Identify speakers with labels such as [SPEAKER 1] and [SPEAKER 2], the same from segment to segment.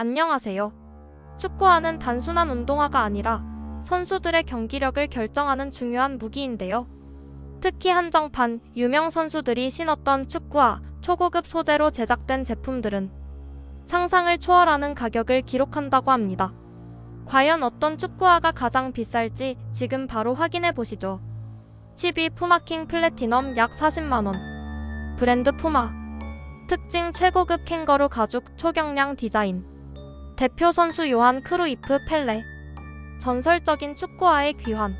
[SPEAKER 1] 안녕하세요. 축구화는 단순한 운동화가 아니라 선수들의 경기력을 결정하는 중요한 무기인데요. 특히 한정판, 유명 선수들이 신었던 축구화, 초고급 소재로 제작된 제품들은 상상을 초월하는 가격을 기록한다고 합니다. 과연 어떤 축구화가 가장 비쌀지 지금 바로 확인해 보시죠. 12 푸마킹 플래티넘 약 40만원. 브랜드 푸마. 특징 최고급 캥거루 가죽 초경량 디자인. 대표 선수 요한 크루이프 펠레. 전설적인 축구화의 귀환.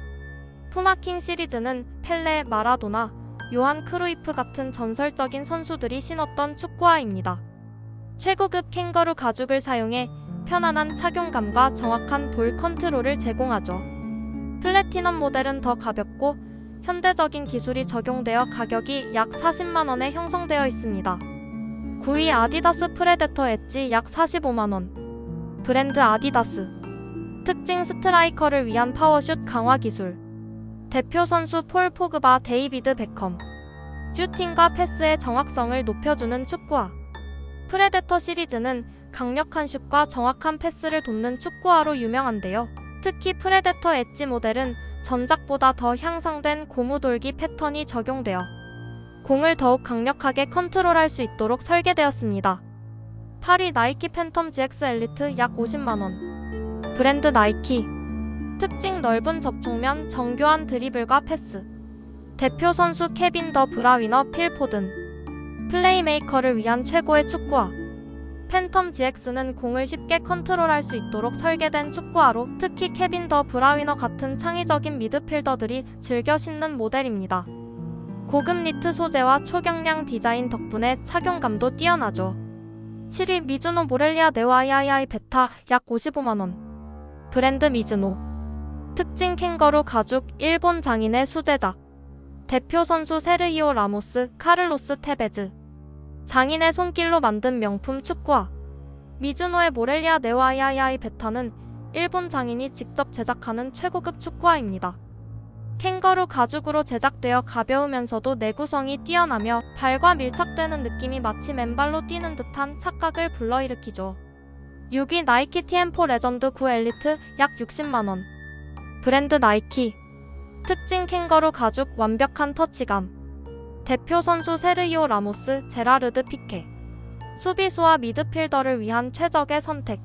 [SPEAKER 1] 푸마킹 시리즈는 펠레, 마라도나, 요한 크루이프 같은 전설적인 선수들이 신었던 축구화입니다. 최고급 캥거루 가죽을 사용해 편안한 착용감과 정확한 볼 컨트롤을 제공하죠. 플래티넘 모델은 더 가볍고 현대적인 기술이 적용되어 가격이 약 40만원에 형성되어 있습니다. 9위 아디다스 프레데터 엣지 약 45만원. 브랜드 아디다스. 특징 스트라이커를 위한 파워슛 강화 기술. 대표 선수 폴 포그바 데이비드 베컴. 슈팅과 패스의 정확성을 높여주는 축구화. 프레데터 시리즈는 강력한 슛과 정확한 패스를 돕는 축구화로 유명한데요. 특히 프레데터 엣지 모델은 전작보다 더 향상된 고무돌기 패턴이 적용되어 공을 더욱 강력하게 컨트롤할 수 있도록 설계되었습니다. 8위 나이키 팬텀 GX 엘리트 약 50만원. 브랜드 나이키. 특징 넓은 접촉면 정교한 드리블과 패스. 대표 선수 케빈 더 브라위너 필 포든. 플레이메이커를 위한 최고의 축구화. 팬텀 GX는 공을 쉽게 컨트롤할 수 있도록 설계된 축구화로 특히 케빈 더 브라위너 같은 창의적인 미드필더들이 즐겨 신는 모델입니다. 고급 니트 소재와 초경량 디자인 덕분에 착용감도 뛰어나죠. 7위 미즈노 모렐리아 네와이아이아이 베타 약 55만원. 브랜드 미즈노. 특징 캥거루 가죽 일본 장인의 수제작. 대표 선수 세르히오 라모스, 카를로스 테베즈. 장인의 손길로 만든 명품 축구화. 미즈노의 모렐리아 네와이아이아이 베타는 일본 장인이 직접 제작하는 최고급 축구화입니다. 캥거루 가죽으로 제작되어 가벼우면서도 내구성이 뛰어나며 발과 밀착되는 느낌이 마치 맨발로 뛰는 듯한 착각을 불러일으키죠. 6위 나이키 TM4 레전드 9 엘리트 약 60만원. 브랜드 나이키. 특징 캥거루 가죽 완벽한 터치감. 대표 선수 세르히오 라모스, 제라르드 피케. 수비수와 미드필더를 위한 최적의 선택.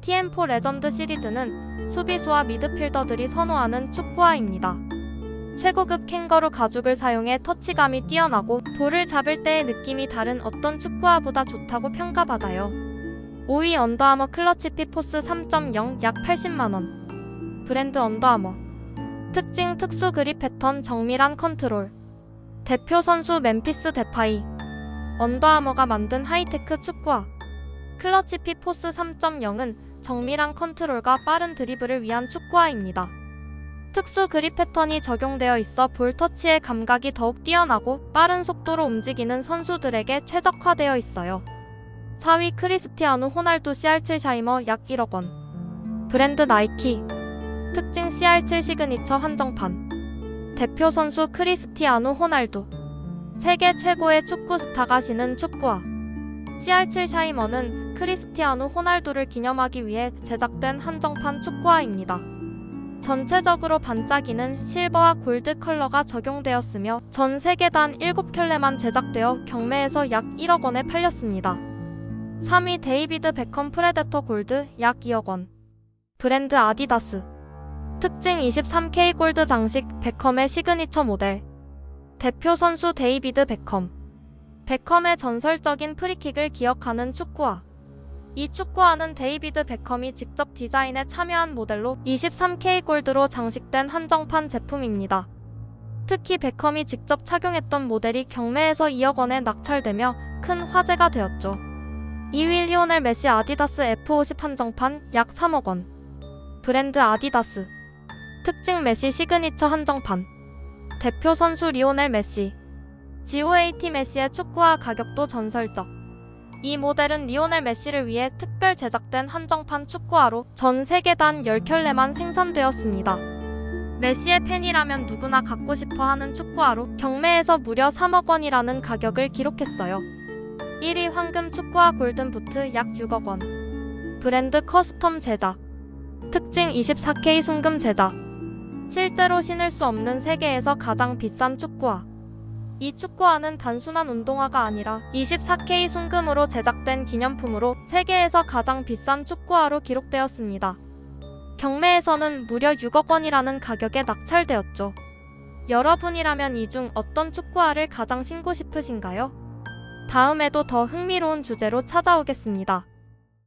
[SPEAKER 1] TM4 레전드 시리즈는 수비수와 미드필더들이 선호하는 축구화입니다. 최고급 캥거루 가죽을 사용해 터치감이 뛰어나고 볼을 잡을 때의 느낌이 다른 어떤 축구화보다 좋다고 평가받아요. 5위 언더아머 클러치 피포스 3.0 약 80만원. 브랜드 언더아머. 특징 특수 그립 패턴 정밀한 컨트롤. 대표 선수 멤피스 데파이. 언더아머가 만든 하이테크 축구화. 클러치 피포스 3.0은 정밀한 컨트롤과 빠른 드리블을 위한 축구화입니다. 특수 그립 패턴이 적용되어 있어 볼 터치의 감각이 더욱 뛰어나고 빠른 속도로 움직이는 선수들에게 최적화되어 있어요. 4위 크리스티아누 호날두 CR7 샤이머 약 1억 원. 브랜드 나이키. 특징 CR7 시그니처 한정판. 대표 선수 크리스티아누 호날두. 세계 최고의 축구 스타가 신은 축구화. CR7 샤이머는 크리스티아누 호날두를 기념하기 위해 제작된 한정판 축구화입니다. 전체적으로 반짝이는 실버와 골드 컬러가 적용되었으며 전 세계 단 7켤레만 제작되어 경매에서 약 1억 원에 팔렸습니다. 3위 데이비드 베컴 프레데터 골드 약 2억 원. 브랜드 아디다스. 특징 23K 골드 장식 베컴의 시그니처 모델. 대표 선수 데이비드 베컴. 베컴의 전설적인 프리킥을 기억하는 축구화. 이 축구화는 데이비드 베컴이 직접 디자인에 참여한 모델로 23K 골드로 장식된 한정판 제품입니다. 특히 베컴이 직접 착용했던 모델이 경매에서 2억 원에 낙찰되며 큰 화제가 되었죠. 2위 리오넬 메시 아디다스 F50 한정판 약 3억 원. 브랜드 아디다스. 특징 메시 시그니처 한정판. 대표 선수 리오넬 메시. GOAT 메시의 축구화 가격도 전설적. 이 모델은 리오넬 메시를 위해 특별 제작된 한정판 축구화로 전 세계 단 10켤레만 생산되었습니다. 메시의 팬이라면 누구나 갖고 싶어 하는 축구화로 경매에서 무려 3억 원이라는 가격을 기록했어요. 1위 황금 축구화 골든 부트 약 6억 원. 브랜드 커스텀 제작. 특징 24K 순금 제작. 실제로 신을 수 없는 세계에서 가장 비싼 축구화. 이 축구화는 단순한 운동화가 아니라 24K 순금으로 제작된 기념품으로 세계에서 가장 비싼 축구화로 기록되었습니다. 경매에서는 무려 6억 원이라는 가격에 낙찰되었죠. 여러분이라면 이 중 어떤 축구화를 가장 신고 싶으신가요? 다음에도 더 흥미로운 주제로 찾아오겠습니다.